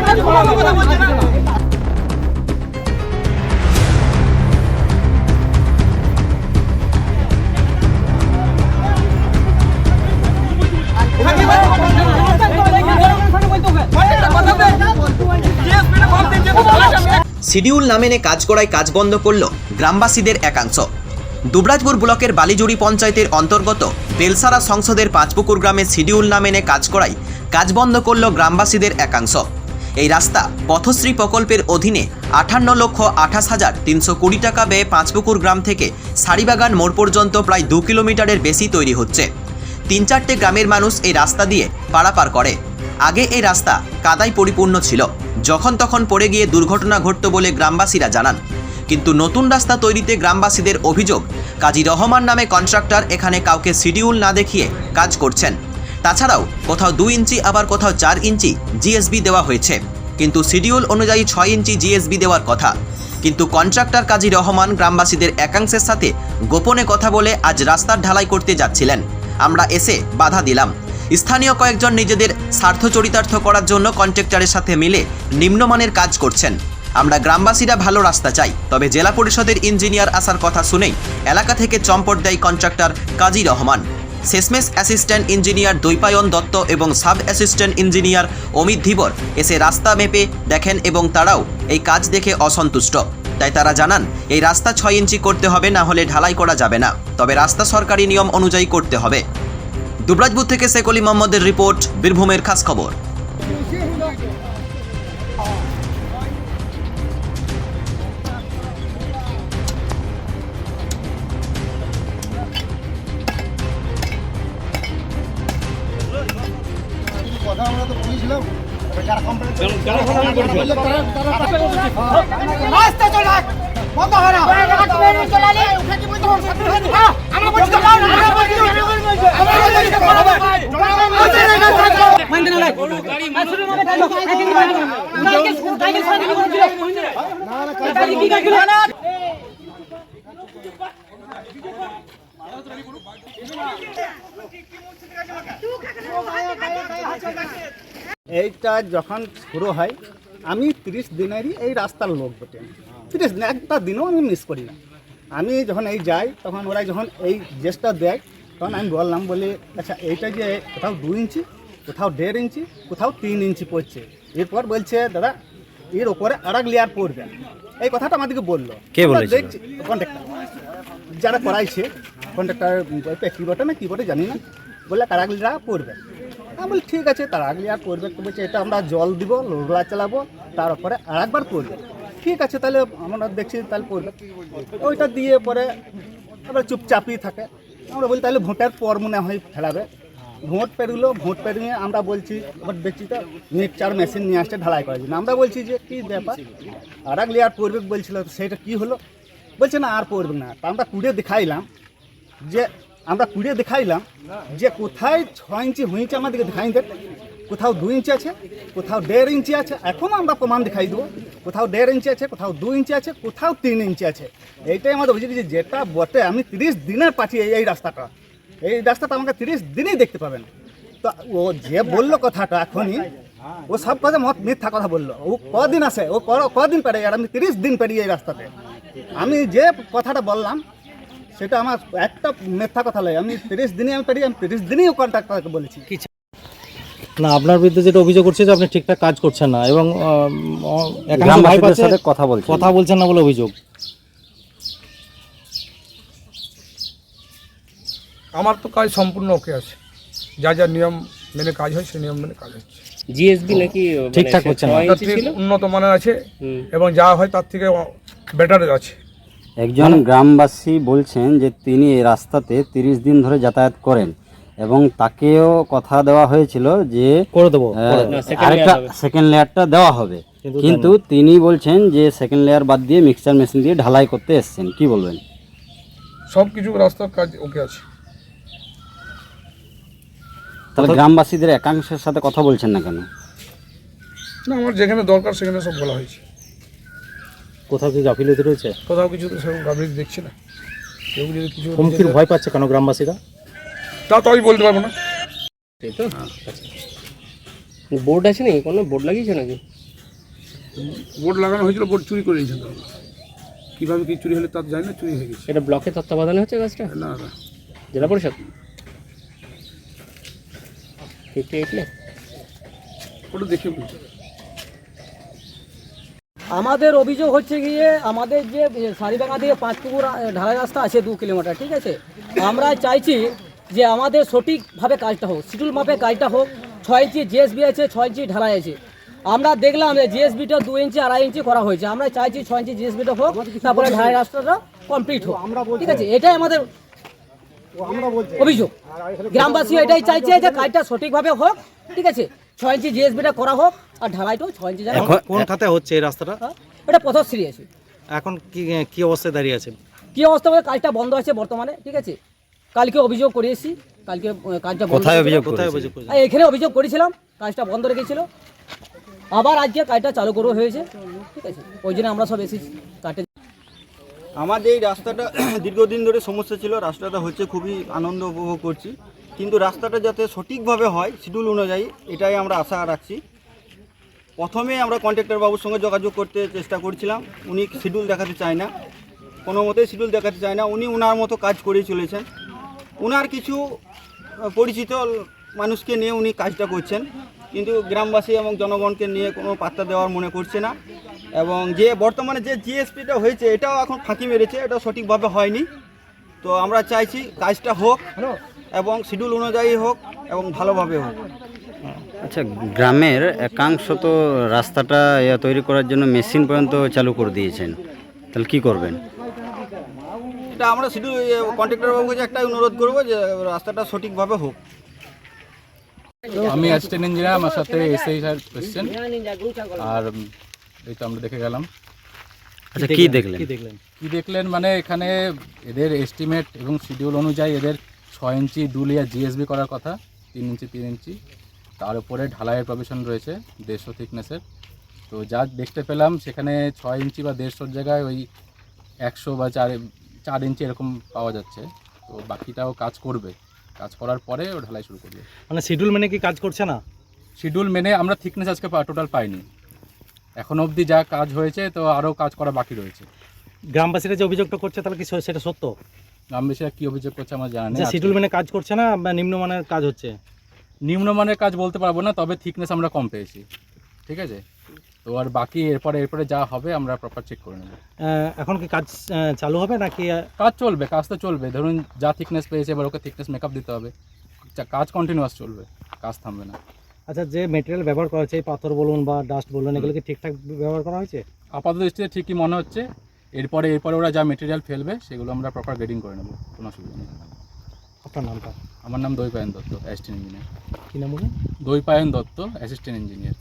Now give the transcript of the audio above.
কাজ করে বলা যাবে শিডিউল না মেনে কাজ করায় কাজ বন্ধ করল গ্রামবাসীদের একাংশ। দুবরাজপুর ব্লকের বালিজুড়ি পঞ্চায়েতের অন্তর্গত বেলসারা সংসদের পাঁচপুকুর গ্রামে শিডিউল না মেনে কাজ করায় কাজ বন্ধ করল গ্রামবাসীদের একাংশ। এই রাস্তা পথশ্রী প্রকল্পের অধীনে আঠান্ন লক্ষ আঠাশ হাজার তিনশো কুড়ি টাকা ব্যয়ে পাঁচপুকুর গ্রাম থেকে সারিবাগান মোড় পর্যন্ত প্রায় দু কিলোমিটারের বেশি তৈরি হচ্ছে। তিন চারটে গ্রামের মানুষ এই রাস্তা দিয়ে পারাপার করে। আগে এই রাস্তা কাদায় পরিপূর্ণ ছিল। যখন তখন পড়ে গিয়ে দুর্ঘটনা ঘটত বলে গ্রামবাসীরা জানান। কিন্তু নতুন রাস্তা তৈরিতে গ্রামবাসীদের অভিযোগ, কাজী রহমান নামে কন্ট্রাক্টর এখানে কাউকে শিডিউল না দেখিয়ে কাজ করছেন। তাছাড়াও কোথাও দুই ইঞ্চি, আবার কোথাও চার ইঞ্চি জিএসবি দেওয়া হয়েছে। কিন্তু শিডিউল অনুযায়ী ছয় ইঞ্চি জিএসবি দেওয়ার কথা। কিন্তু কন্ট্রাক্টর কাজী রহমান গ্রামবাসীদের একাংশের সাথে গোপনে কথা বলে আজ রাস্তার ঢালাই করতে যাচ্ছিলেন। আমরা এসে বাধা দিলাম। স্থানীয় কয়েকজন নিজেদের স্বার্থ চরিতার্থ করার জন্য কন্ট্রাক্টরের সাথে মিলে নিম্নমানের কাজ করছেন। আমরা গ্রামবাসীরা ভালো রাস্তা চাই, তবে জেলা পরিষদের ইঞ্জিনিয়ার আসার কথা শুনেই এলাকা থেকে চম্পট দেয় কন্ট্রাক্টর কাজী রহমান। শেষমেশ অ্যাসিস্ট্যান্ট ইঞ্জিনিয়ার দৈপায়ন দত্ত এবং sub assistant engineer Amit Dhibar এসে রাস্তা মেপে দেখেন এবং তারাও এই কাজ দেখে অসন্তুষ্ট। তাই তারা জানান, এই রাস্তা ছয় ইঞ্চি করতে হবে, না হলে ঢালাই করা যাবে না। তবে রাস্তা সরকারি নিয়ম অনুযায়ী করতে হবে। দুবরাজপুর থেকে শেকলি মোহাম্মদের রিপোর্ট বীরভূমের খাস খবর কথা আমরা তো বলেছিলাম হয় এইটা যখন শুরু হয়, আমি তিরিশ দিনেরই এই রাস্তার লোক বটে। তিরিশ দিন, একটা দিনও আমি মিস করি না। আমি যখন এই যাই, তখন ওরা যখন এই জেসটা দেয় তখন আমি বললাম বলি আচ্ছা এইটা যে কোথাও দু ইঞ্চি কোথাও দেড় ইঞ্চি কোথাও তিন ইঞ্চি পড়ছে। এরপর বলছে দাদা এর ওপরে আর এক লেয়ার পড়বে। এই কথাটা আমাদেরকে বলল। কে বলেছে কন্ট্রাক্টর যারা করাইছে কন্ট্রাক্টর কি বটে না কি বটে জানি না। বললে কারাগলিরা পড়বে। আমি বলি ঠিক আছে তার আগলি আর পড়বে। তো বলছে এটা আমরা জল দিব রোলা চালাবো তার উপরে আর একবার পড়বে। ঠিক আছে তাহলে আমরা দেখছি তাহলে পড়বে। ওইটা দিয়ে পরে আবার চুপচাপই থাকে। আমরা বলি তাহলে ভোটের পর মনে হয় ফেলাবে ভোট পেরুলো, ভোট পেরিয়ে আমরা বলছি ভোট বেশি তো মিক্সচার মেশিন নিয়ে আসছে, ঢালাই করার জন্য আমরা বলছি যে, কী ব্যাপার? আর এক লেয়ার পড়বে বলছিল, সেটা কী হলো? বলছে, না, আর পড়বে না। তা আমরা কুড়ে দেখাইলাম যে, আমরা কুড়িয়ে দেখাইলাম যে কোথায় ছ ইঞ্চি হয়েছে আমাদেরকে দেখাই দেন কোথাও দু ইঞ্চি আছে, কোথাও দেড় ইঞ্চি আছে এখনও আমরা প্রমাণ দেখাই দেবো। কোথাও দেড় ইঞ্চি আছে, কোথাও দু ইঞ্চি আছে, কোথাও তিন ইঞ্চি আছে। এইটাই আমাদের অভিযোগ যে যেটা বটে, আমি তিরিশ দিনের পাঠিয়ে এই রাস্তাটা। এই রাস্তাটা আমাকে তিরিশ দিনেই দেখতে পাবেন। তো ও যে বলল কথাটা এখনই, ও সব কথা মত মিথ্যা কথা বলল। ও কদিন আসে ও কদিন পেরে আর আমি তিরিশ দিন পেরিয়ে এই রাস্তাতে। আমি যে কথাটা বললাম, সেটা আমার একটা মিথ্যা কথা নয় আমি তিরিশ দিনে আমি পেরিয়ে আমি তিরিশ দিনেই কন্ট্রাক্টরকে বলেছি। না আপনার বিরুদ্ধে যেটা অভিযোগ করছে যে আপনি ঠিকঠাক কাজ করছেন না এবং গ্রামবাসীদের সাথে কথা বলছেন কথা বলছেন না বলে অভিযোগ। আমার তো কাজ সম্পূর্ণ ওকে আছে। যা যা নিয়ম মেনে কাজ হয় সেই নিয়ম মেনে কাজ হচ্ছে। জিএসবি নাকি মানে ঠিকঠাক হচ্ছে না। উন্নত মানের আছে এবং যা হয় তার থেকে বেটার আছে। একজন গ্রামবাসী বলছেন যে তিনি এই রাস্তাতে তিরিশ দিন ধরে যাতায়াত করেন। এবং তাকেও কথা দেওয়া হয়েছিল যে করে দেবো আরেকটা সেকেন্ড লেয়ারটা দেওয়া হবে। কিন্তু তিনি বলছেন যে সেকেন্ড লেয়ার বাদ দিয়ে মিক্সচার মেশিন দিয়ে ঢালাই করতে এসছেন। কি বলবেন? সব কিছু রাস্তার কাজ ওকে আছে। তাহলে গ্রামবাসীদের একাংশের সাথে কথা বলছেন না কেন? না আমার যেখানে দরকার সেখানে সব বলা হয়েছে। কোথাও কি গাফিলতি রয়েছে? কোথাও কিছু তো সেরকম গাভীর দেখছি না। কেউ যদি কিছু হুমকির ভয় পাচ্ছে কেন গ্রামবাসীরা? তা তো আমি বলতে পারব না। তো আচ্ছা। বোর্ড আছে নাকি? কোনো বোর্ড লাগিয়েছে নাকি? বোর্ড লাগানো হয়েছিল বোর্ড চুরি করে নিয়েছেন কীভাবে কি চুরি হলে তা তো জানি না চুরি হয়ে গেছে। এটা ব্লকে তত্ত্বাবধানে হচ্ছে গাছটা না না। জেলা পরিষদ? ফিফটি এইটলে ওটা দেখে বলছি। আমাদের অভিযোগ হচ্ছে গিয়ে আমাদের যে সারিবাঙ্গা দিয়ে পাঁচ পুকুর ঢালাই রাস্তা আছে দু কিলোমিটার ঠিক আছে? আমরা চাইছি যে আমাদের সঠিকভাবে কাজটা হোক শিডিউল মাপে কাজটা হোক ছয় ইঞ্চি জিএসবি আছে ছয় ইঞ্চি ঢালাই আছে। আমরা দেখলাম যে জিএসবিটা দু ইঞ্চি আড়াই ইঞ্চি করা হয়েছে। আমরা চাইছি ছয় ইঞ্চি জিএসবিটা হোক তারপরে ঢালাই রাস্তাটা কমপ্লিট হোক। ঠিক আছে এটাই আমাদের অভিযোগ। গ্রামবাসী এটাই চাইছে যে কাজটা সঠিকভাবে হোক ঠিক আছে? ছয় ইঞ্চি জিএসবিটা করা হোক আর ঢালাইটাও ছয় ইঞ্চি যেন কোন- খাতে হচ্ছে এই রাস্তাটা? হ্যাঁ? এটা পথশ্রী আছে। এখন কি কি অবস্থায় দাঁড়িয়ে আছে? কি অবস্থা হবে কাজটা বন্ধ আছে বর্তমানে ঠিক আছে? কালকে অভিযোগ করেছি কালকে কাজটা বন্ধ কোথায় অভিযোগ কোথায় অভিযোগ করেছে আর এখানে অভিযোগ করেছিলাম কাজটা বন্ধ রেখেছিল আবার আজকে কাজটা চালু করা হয়েছে ঠিক আছে? ওই জন্য আমরা সব এসেছি কাটে আমাদের এই রাস্তাটা দীর্ঘদিন ধরে সমস্যা ছিল রাস্তাটা হচ্ছে খুবই আনন্দ উপভোগ করছি। কিন্তু রাস্তাটা যাতে সঠিকভাবে হয় শিডিউল অনুযায়ী এটাই আমরা আশা রাখছি। প্রথমে আমরা কন্ট্রাক্টর বাবুর সঙ্গে যোগাযোগ করতে চেষ্টা করছিলাম উনি শিডিউল দেখাতে চায় না। কোনো মতেই শিডিউল দেখাতে চায় না উনি ওনার মতো কাজ করেই চলেছেন। ওনার কিছু পরিচিত মানুষকে নিয়ে উনি কাজটা করছেন। কিন্তু গ্রামবাসী এবং জনগণকে নিয়ে কোনো পাত্তা দেওয়ার মনে করছে না। এবং যে বর্তমানে যে জিএসপিটা হয়েছে, এটাও এখন ফাঁকি মেরেছে, এটা সঠিকভাবে হয়নি। তো আমরা চাইছি কাজটা হোক এবং শিডিউল অনুযায়ী হোক এবং ভালোভাবে হোক। আচ্ছা গ্রামের একাংশ তো রাস্তাটা তৈরি করার জন্য মেশিন পর্যন্ত চালু করে দিয়েছেন। তাহলে কি করবেন? এটা আমরা শিডিউল কন্ট্রাক্টর বাবুর কাছে একটাই অনুরোধ করব যে রাস্তাটা সঠিকভাবে হোক। আমি অ্যাসিস্ট্যান্ট ইঞ্জিনিয়ার আমার সাথে এসআই স্যার এসছেন। আর এই তো আমরা দেখে গেলাম। আচ্ছা কি দেখলেন? কি দেখলেন? কি দেখলেন মানে এখানে এদের এস্টিমেট এবং শিডিউল অনুযায়ী এদের ছয় ইঞ্চি দুলিয়া জিএসবি করার কথা তিন ইঞ্চি তিন ইঞ্চি। তার উপরে ঢালাইয়ের প্রভিশন রয়েছে দেড়শো থিকনেসের তো যা দেখতে পেলাম সেখানে ছয় ইঞ্চি বা দেড়শোর জায়গায় ওই একশো বা চার চার ইঞ্চি এরকম পাওয়া যাচ্ছে। তো বাকিটাও কাজ করবে। কাজ করার পরে ও ঢালাই শুরু করবে। মানে শিডিউল মেনে কি কাজ করছে না? শিডিউল মেনে আমরা থিকনেস আজকে টোটাল পাইনি। এখন অবধি যা কাজ হয়েছে তো আরও কাজ করা বাকি রয়েছে। গ্রামবাসীরা যে অভিযোগটা করছে তাহলে কি সেটা সত্য? গ্রামবাসীরা কী অভিযোগ করছে আমার জানা নেই শিডিউল মেনে কাজ করছে না বা নিম্নমানের কাজ হচ্ছে? নিম্নমানের কাজ বলতে পারব না তবে থিকনেস আমরা কম পেয়েছি। ঠিক আছে? তো আর বাকি এরপরে এরপরে যা হবে আমরা প্রপার চেক করে নেব। এখন কি কাজ চালু হবে নাকি কাজ চলবে কাজ তো চলবে। ধরুন যা থিকনেস পেয়েছে এবার ওকে থিকনেস মেকআপ দিতে হবে। কাজ কন্টিনিউয়াস চলবে কাজ থামবে না। আচ্ছা যে মেটেরিয়াল ব্যবহার করা হয়েছে পাথর বলুন বা ডাস্ট বলুন এগুলো কি ঠিকঠাক ব্যবহার করা হয়েছে? আপাতত দৃষ্টিতে ঠিকই মনে হচ্ছে। এরপরে এরপরে ওরা যা মেটেরিয়াল ফেলবে সেগুলো আমরা প্রপার গ্রেডিং করে নেব। কোনো অসুবিধা নেই। আপনার নামটা? আমার নাম দৈপায়ন দত্ত অ্যাসিস্ট্যান্ট ইঞ্জিনিয়ার কি নাম বলুন দৈপায়ন দত্ত অ্যাসিস্ট্যান্ট ইঞ্জিনিয়ার